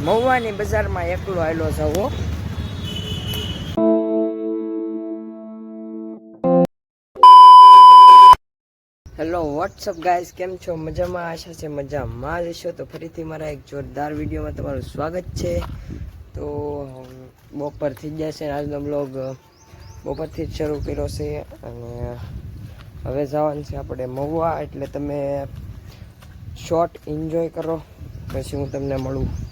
મહુવાની બજારમાં એકલો આવેલો જવો. હેલો વોટ્સઅપ ગાઈઝ કેમ છો? મજામાં? આશા છે મજામાં જ છો? તો ફરીથી મારા એક જોરદાર વિડીયોમાં તમારું સ્વાગત છે. તો બપોર થઈ ગયા છે આજનો બ્લોગ બપોરથી જ શરૂ કર્યો છે અને હવે જવાનું છે આપણે મહુવા. એટલે તમે શોર્ટ એન્જોય કરો. પછી હું તમને મળું.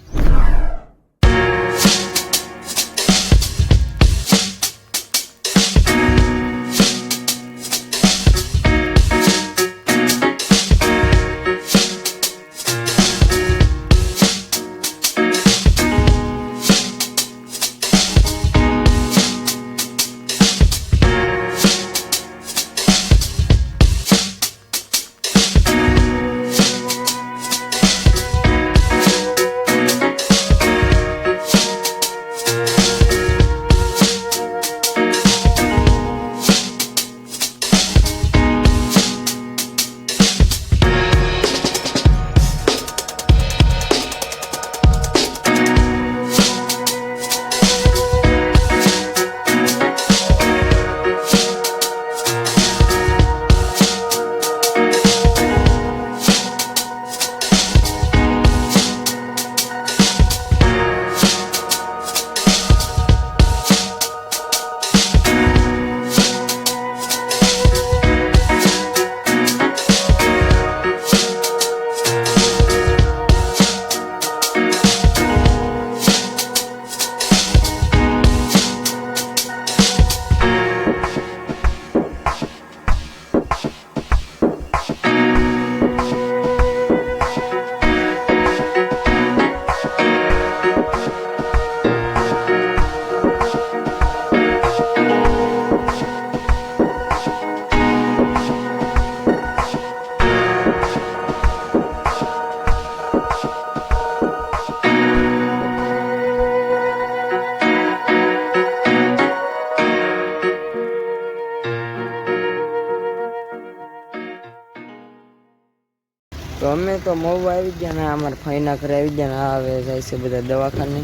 તો અમે તો મોવ આવી ગયા ને અમારા ફઈના ઘરે આવી ગયા ને આવે જાય છે બધા દવાખાને.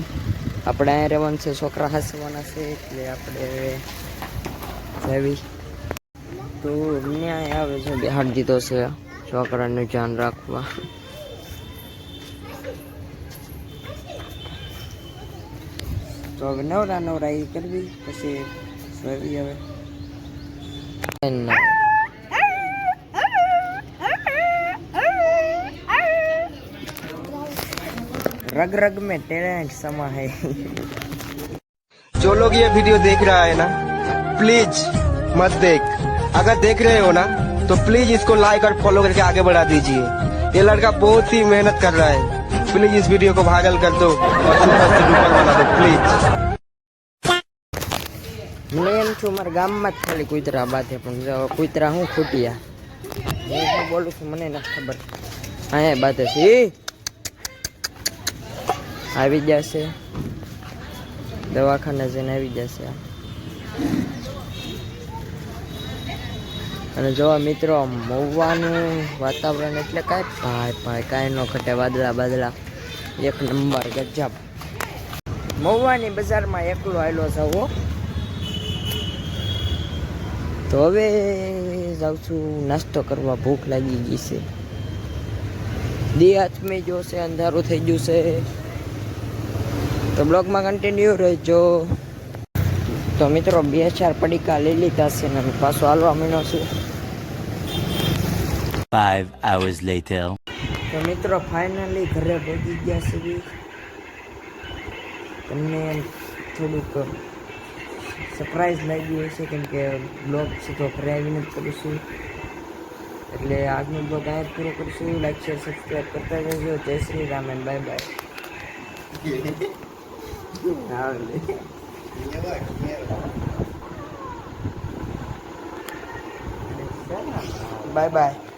આપણે અહીંયા રહેવાનું છે, છોકરા હાસવાના છે, એટલે આપણે જાવી. તો ન્યાય આવે છે બિહાર દીધો છે, છોકરાનું ધ્યાન રાખવા. તો હવે નવરા નવરા એ કરવી, પછી હવે. रग रग में टैलेंट समा है जो लोग ये वीडियो देख रहा है ना प्लीज मत देख अगर देख रहे हो ना तो प्लीज इसको लाइक और फॉलो करके आगे बढ़ा दीजिए ये लड़का बहुत ही मेहनत कर रहा है प्लीज इस वीडियो को भागल कर दो और सुपर से डुपर बना दो प्लीज હું એમ છું મારા ગામમાં જ ખાલી કૂતરા બાંધે પણ જો કૂતરા હું ખૂટ્યા હું શું બોલું છું મને નથી ખબર અહીંયા બાંધે છે ઈ! આવી જશે. દવાખાને જઈને આવી જશે. અને જોવા મિત્રો મહુવાનું વાતાવરણ એટલે કાંઈ ભાઈ ભાઈ કાંઈ ન ઘટે, વાદળા બાદળા. એક નંબર, ગજબ. મહુવાની બજારમાં એકલો આવેલો જવો તો હવે જાઉં છું, નાસ્તો કરવા, ભૂખ લાગી ગઈ છે. દી હાથમાં જોશે, અંધારું થઈ ગયું છે તો બ્લોગમાં કન્ટિન્યુ રહેજો. તો મિત્રો બે ચાર પડીકા લઈ લીધા છે ને પાછો હાલવા માંડ્યો છું. Five hours later. તો મિત્રો ફાઇનલી ઘરે પહોંચી ગયા છે તમને થોડુંક સરપ્રાઈઝ લાગી હશે કેમ કે બ્લોગ સીધો ઘરે આવીને જ કરીશું. એટલે આજનો બ્લોગ આ પૂરો કરીશું. લાઈક શેર સબસ્ક્રાઈબ કરતા રહેજો. Jai Shri Ram and bye bye bye bye